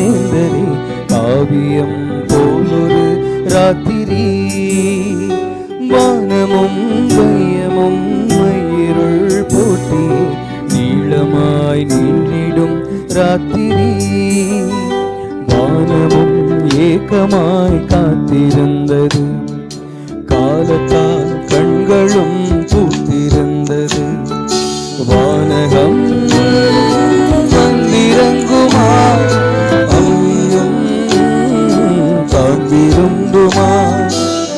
சேர்ந்ததே காவியம் போலொரு ராத்திரி. வானமும் மையமும் மயிருள் போட்டி நீளமாய் நின்றிடும் ராத்திரி. வானமும் ஏக்கமாய் காத்திருந்தது. காலத்தால் கண்களும் விரும்புமா?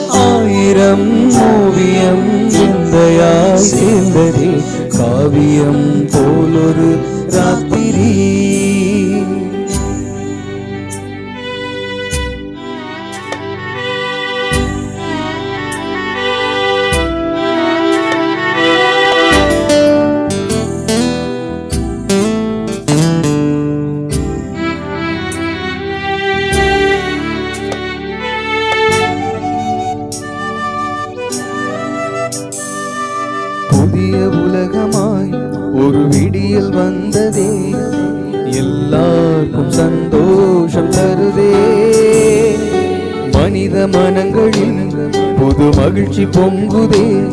ஆயிரம் ஓவியம் எந்தையாய் சேர்ந்ததே. காவியம் போலொரு ராத்திரி. புதிய உலகமாய் ஒரு விடியில் வந்ததே. எல்லாருக்கும் சந்தோஷம் தருதே. மனித மனங்களில் புது மகிழ்ச்சி பொங்குதே.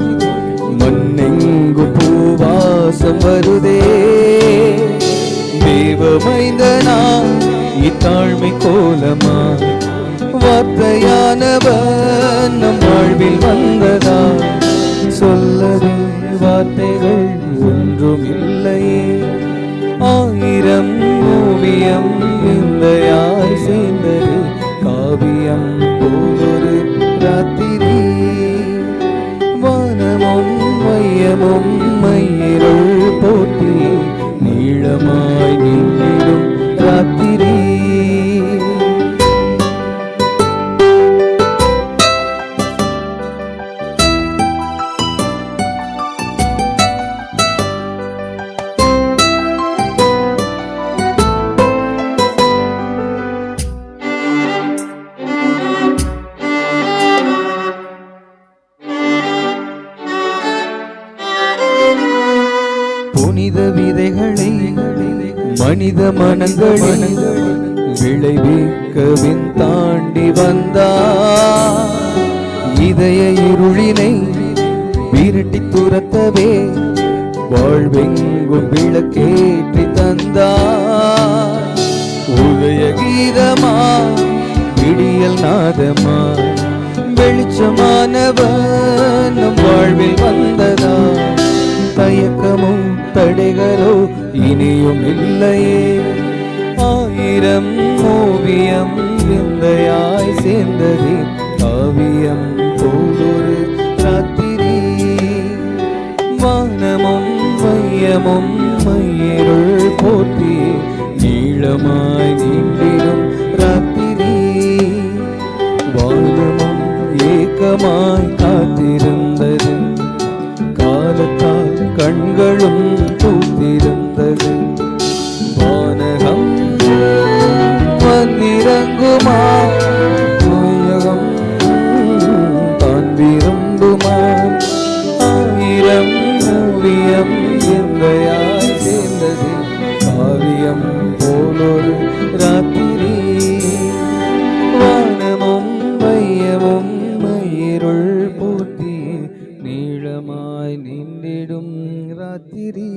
மண்ணெங்கு பூவாசம் வருதே. தேவமைந்தனா இத்தாழ்மை கோலமா வார்த்தையானவன் நம் வாழ்வில் வந்ததா வார்த்தைகள் ஒன்றும் இல்லையே ஆயிரம் ஓவியம் இந்த யார் மனித விதைகளை மனித மனங்களில் விளைவிக்கவின் தாண்டி வந்தார். இதய இருளினை விரட்டி துரத்தவே வாழ்வெங்கும் விளக்கேற்றி தந்தார். உதய கீதமா விடியல் நாதமா வெளிச்சமானவன் நம் வாழ்வில் வந்ததா தயக்க தடைகளோ இனியும் இல்லையே. ஆயிரம் ஓவியம் விந்தையாய் சேர்ந்தது காவியம் போதொரு ராத்திரி. வானமும் மையமும் மையருள் போற்றி நீளமாய் நீண்டிடும் ராத்திரி. வானமும் ஏக்கமாய் வந்திறங்குமா உலகம் தான் விரும்புமா? ஆயிரம் ஓவியம் எந்தையாய் சேர்ந்தது? காவியம் போலொரு ராத்திரி. வானமும் மையமும் மயிருள் போற்றி நீளமாய் நின்றிடும் ராத்திரி.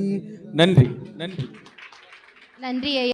நன்றி நன்றி. நன்றி